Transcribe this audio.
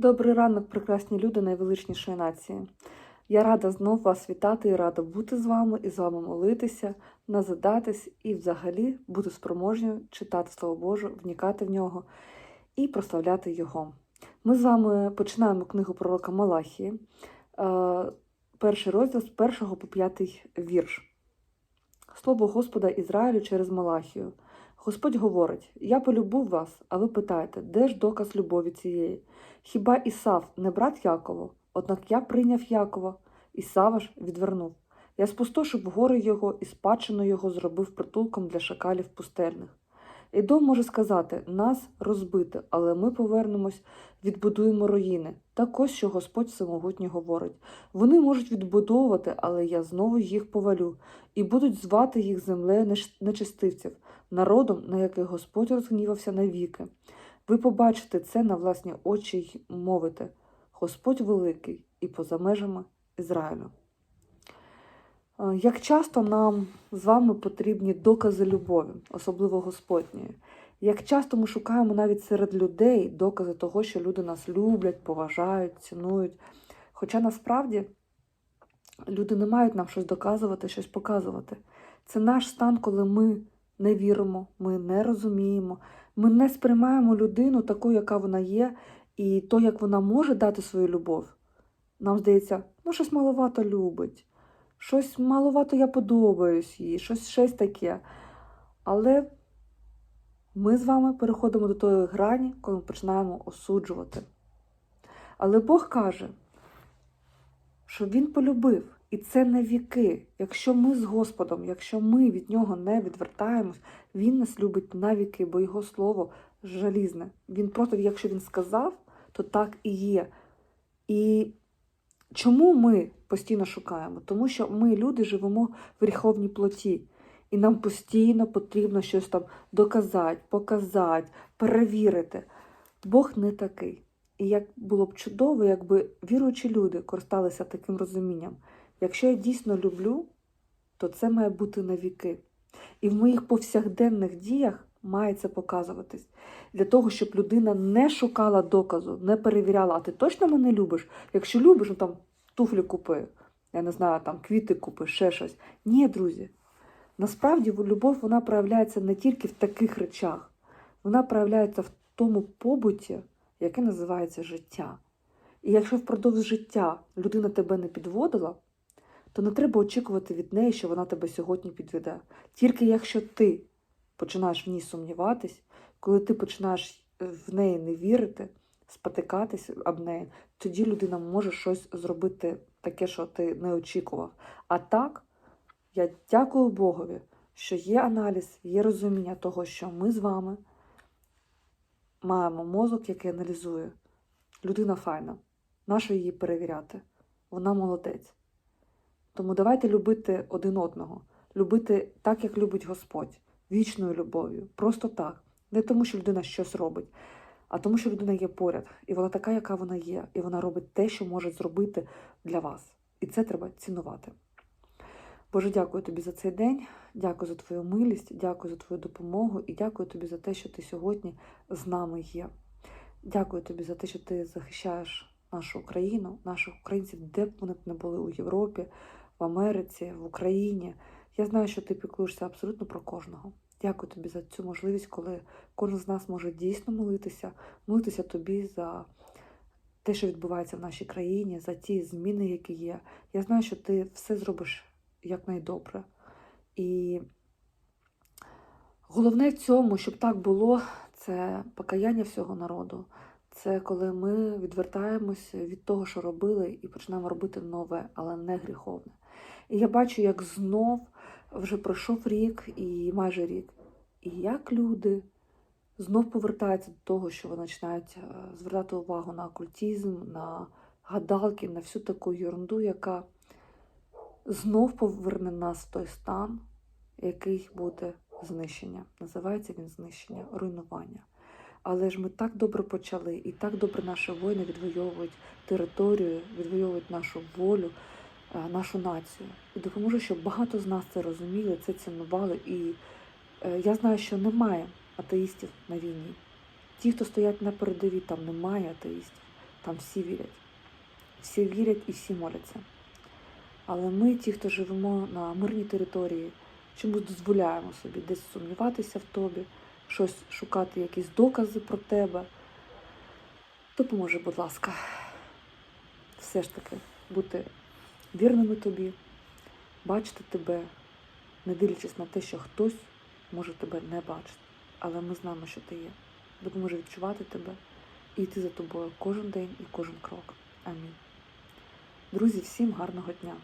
Добрий ранок, прекрасні люди найвеличнішої нації. Я рада знов вас вітати і рада бути з вами і з вами молитися, назадатись і взагалі бути спроможною читати Слово Боже, вникати в нього і прославляти Його. Ми з вами починаємо книгу пророка Малахії, е, перший розділ з першого по п'ятий вірш. Слово Господа Ізраїлю через Малахію. Господь говорить: Я полюбив вас, а ви питаєте, де ж доказ любові цієї? Хіба Ісав не брат Якова? Однак я прийняв Якова, Ісава ж відвернув. Я спустошив гори його і спадщину його зробив притулком для шакалів пустельних. Ідом може сказати, нас розбити, але ми повернемось, відбудуємо руїни. Так ось що Господь Всемогутній говорить. Вони можуть відбудовувати, але я знову їх повалю, і будуть звати їх землею нечестивців, народом, на який Господь розгнівався навіки. Ви побачите це на власні очі й мовите. Господь великий і поза межами Ізраїлю. Е, Як часто нам з вами потрібні докази любові, особливо Господньої? Як часто ми шукаємо навіть серед людей докази того, що люди нас люблять, поважають, цінують. Хоча насправді люди не мають нам щось доказувати, щось показувати. Це наш стан, коли ми не віримо, ми не розуміємо, ми не сприймаємо людину такою, яка вона є, і то, як вона може дати свою любов. Нам здається, ну щось маловато любить, щось маловато я подобаюсь їй, щось щось таке. Але ми з вами переходимо до тої грані, коли ми починаємо осуджувати. Але Бог каже, що Він полюбив, і це не віки. Якщо ми з Господом, якщо ми від нього не відвертаємось, Він нас любить на віки, бо Його слово жалізне. Він просто, якщо він сказав, то так і є. І чому ми постійно шукаємо? Тому що ми, люди, живемо в гріховній плоті. І нам постійно потрібно щось там доказати, показати, перевірити. Бог не такий. І як було б чудово, якби віруючі люди користалися таким розумінням. Якщо я дійсно люблю, то це має бути на віки. І в моїх повсякденних діях має це показуватись. Для того, щоб людина не шукала доказу, не перевіряла, а ти точно мене любиш? Якщо любиш, ну там туфлі купи, я не знаю, там квіти купи, ще щось. Ні, друзі. Насправді любов вона проявляється не тільки в таких речах, вона проявляється в тому побуті, яке називається життя. І якщо впродовж життя людина тебе не підводила, то не треба очікувати від неї, що вона тебе сьогодні підведе. Тільки якщо ти починаєш в ній сумніватись, коли ти починаєш в неї не вірити, спотикатись об неї, тоді людина може щось зробити таке, що ти не очікував. А так, я дякую Богові, що є аналіз, є розуміння того, що ми з вами маємо мозок, який аналізує. Людина файна. Нащо її перевіряти? Вона молодець. Тому давайте любити один одного, любити так, як любить Господь, вічною любов'ю, просто так. Не тому, що людина щось робить, а тому, що людина є поряд, і вона така, яка вона є, і вона робить те, що може зробити для вас. І це треба цінувати. Боже, дякую тобі за цей день, дякую за твою милість, дякую за твою допомогу і дякую тобі за те, що ти сьогодні з нами є. Дякую тобі за те, що ти захищаєш нашу Україну, наших українців, де б вони б не були у Європі, в Америці, в Україні. Я знаю, що ти піклуєшся абсолютно про кожного. Дякую тобі за цю можливість, коли кожен з нас може дійсно молитися, молитися тобі за те, що відбувається в нашій країні, за ті зміни, які є. Я знаю, що ти все зробиш якнайдобре. І головне в цьому, щоб так було, це покаяння всього народу. Це коли ми відвертаємося від того, що робили, і починаємо робити нове, але не гріховне. І я бачу, як знов вже пройшов рік і майже рік. І як люди знов повертаються до того, що вони починають е, звертати увагу на окультизм, на гадалки, на всю таку ерунду, яка знов поверне нас в той стан, який буде знищення. Називається він знищення, руйнування. Але ж ми так добре почали, і так добре наші воїни відвоюють територію, відвоюють нашу волю, е, нашу націю. І допоможу, щоб багато з нас це розуміли, це цінували. І е, я знаю, що немає атеїстів на війні. Ті, хто стоять на передовій, там немає атеїстів. Там всі вірять. Всі вірять і всі моляться. Але ми, ті, хто живемо на мирній території, чомусь дозволяємо собі десь сумніватися в тобі, щось шукати, якісь докази про тебе. Допоможи, будь ласка, все ж таки бути вірними тобі, бачити тебе, не дивлячись на те, що хтось може тебе не бачити. Але ми знаємо, що ти є. Допоможи відчувати тебе і йти за тобою кожен день і кожен крок. Амінь. Друзі, всім гарного дня!